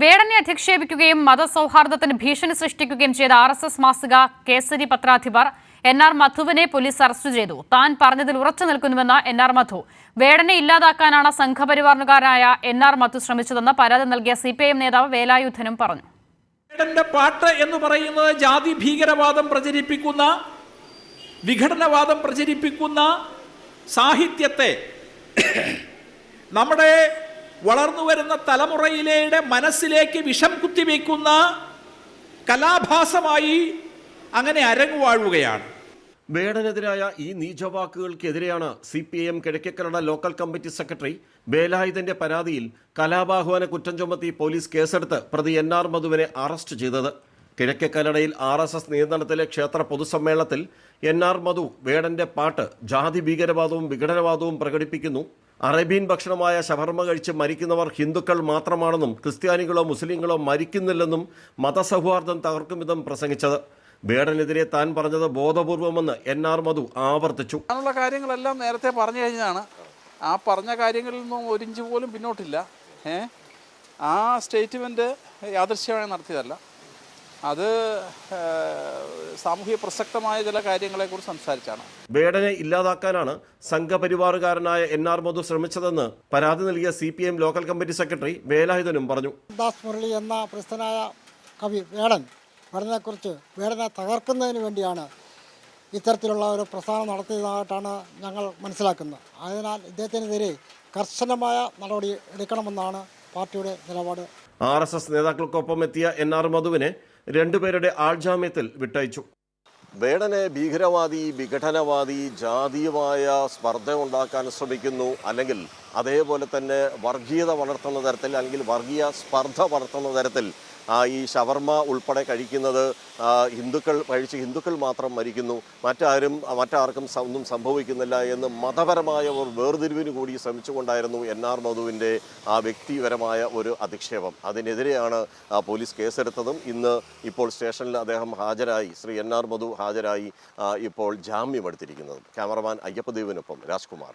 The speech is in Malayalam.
വേടനെ അധിക്ഷേപിക്കുകയും മതസൗഹാർദ്ദത്തിന് ഭീഷണി സൃഷ്ടിക്കുകയും ചെയ്ത ആർ എസ് എസ് മാസിക കേസരി പത്രാധിപർ എൻ ആർ മധുവിനെ പോലീസ് അറസ്റ്റ് ചെയ്തു. താൻ പറഞ്ഞതിൽ ഉറച്ചു നിൽക്കുന്നുവെന്ന എൻ ആർ മധു. വേടനെ ഇല്ലാതാക്കാനാണ് സംഘപരിവാറിനുകാരായ എൻ ആർ മധു ശ്രമിച്ചതെന്ന് പരാതി നൽകിയ സി പി ഐ എം നേതാവ് വേലായുധനും പറഞ്ഞു. പാട്ട് എന്ന് പറയുന്നത് ജാതി ഭീകരവാദം പ്രചരിപ്പിക്കുന്ന വിഘടനവാദം പ്രചരിപ്പിക്കുന്ന സാഹിത്യത്തെ നമ്മുടെ വളർന്നു വരുന്ന തലമുറയിലെ മനസ്സിലേക്ക് വിഷം കുത്തിവെക്കുന്ന കലാഭാസമായി അങ്ങനെ അരങ്ങുവാഴുകയാണ്. വേടനെതിരായ ഈ നീചവാക്കുകൾക്കെതിരെയാണ് സി പി എം കിഴക്കേക്കരട ലോക്കൽ കമ്മിറ്റി സെക്രട്ടറി വേലായുധന്റെ പരാതിയിൽ കലാപാഹ്വാന കുറ്റം ചുമത്തി പോലീസ് കേസെടുത്ത് പ്രതി എൻ ആർ മധുവിനെ അറസ്റ്റ് ചെയ്തത്. കിഴക്കേക്കല്ലടയിൽ ആർ എസ് എസ് നിയന്ത്രണത്തിലെ ക്ഷേത്ര പൊതുസമ്മേളനത്തിൽ എൻ ആർ മധു വേടന്റെ പാട്ട് ജാതി ഭീകരവാദവും വിഘടനവാദവും പ്രകടിപ്പിക്കുന്നു. അറേബ്യൻ ഭക്ഷണമായ ശവർമ്മ കഴിച്ച് മരിക്കുന്നവർ ഹിന്ദുക്കൾ മാത്രമാണെന്നും ക്രിസ്ത്യാനികളോ മുസ്ലിങ്ങളോ മരിക്കുന്നില്ലെന്നും മതസൗഹാർദ്ദം തകർക്കും വിധം പ്രസംഗിച്ചത്. വേടനെതിരെ താൻ പറഞ്ഞത് ബോധപൂർവമെന്ന് എൻ ആർ മധു ആവർത്തിച്ചു. അങ്ങനെയുള്ള കാര്യങ്ങളെല്ലാം നേരത്തെ പറഞ്ഞു കഴിഞ്ഞതാണ്. ആ പറഞ്ഞ കാര്യങ്ങളിൽ നിന്നും ഒരു ഇഞ്ച് പോലും പിന്നോട്ടില്ല. ഏ? ആ സ്റ്റേറ്റ്മെന്റ് യാദൃശ്യമായി നടത്തിയതല്ല. അത് സാമൂഹ്യ പ്രസക്തമായ ചില കാര്യങ്ങളെ കാര്യങ്ങളെക്കുറിച്ച് സംസാരിച്ചാണ്. വേടനെ ഇല്ലാതാക്കാനാണ് സംഘപരിവാറുകാരനായ എൻ ആർ മധു ശ്രമിച്ചതെന്ന് പരാതി നൽകിയ C P M local committee secretary വേലായുധനും പറഞ്ഞു. ദാസ് മുരളി എന്ന പ്രസിദ്ധനായ കവി വേടൻ വേടനെക്കുറിച്ച് വേടനെ തകർക്കുന്നതിന് വേണ്ടിയാണ് ഇത്തരത്തിലുള്ള ഒരു പ്രസ്ഥാനം നടത്തിയതായിട്ടാണ് ഞങ്ങൾ മനസ്സിലാക്കുന്നത്. അതിനാൽ ഇദ്ദേഹത്തിനെതിരെ കർശനമായ നടപടി എടുക്കണമെന്നാണ് പാർട്ടിയുടെ നിലപാട്. ആർ എസ് എസ് നേതാക്കൾക്കൊപ്പം എത്തിയ എൻ ആർ മധുവിനെ രണ്ടുപേരുടെ ആൾജാമ്യത്തിൽ വിട്ടയച്ചു. വേടനെ ഭീകരവാദി വിഘടനവാദി ജാതീയമായ സ്പർദ്ധ ഉണ്ടാക്കാൻ ശ്രമിക്കുന്നു. അല്ലെങ്കിൽ അതേപോലെ തന്നെ വർഗീയത വളർത്തുന്ന തരത്തിൽ അല്ലെങ്കിൽ വർഗീയ സ്പർദ്ധ വളർത്തുന്ന തരത്തിൽ ഈ ഷവർമ്മ ഉൾപ്പെടെ കഴിക്കുന്നത് ഹിന്ദുക്കൾ കഴിച്ച് ഹിന്ദുക്കൾ മാത്രം മരിക്കുന്നു. മറ്റാരും മറ്റാർക്കും ഒന്നും സംഭവിക്കുന്നില്ല എന്ന് മതപരമായ ഒരു വേർതിരിവിന് കൂടി ശ്രമിച്ചുകൊണ്ടായിരുന്നു എൻ ആർ മധുവിന്റെ ആ വ്യക്തിപരമായ ഒരു അധിക്ഷേപം. അതിനെതിരെയാണ് പോലീസ് കേസെടുത്തതും. ഇന്ന് ഇപ്പോൾ സ്റ്റേഷനിൽ അദ്ദേഹം ഹാജരായി. ശ്രീ എൻ ആർ മധു ഹാജരായി ഇപ്പോൾ ജാമ്യമെടുത്തിരിക്കുന്നതും. ക്യാമറമാൻ അയ്യപ്പദേവിനൊപ്പം രാജ്കുമാർ.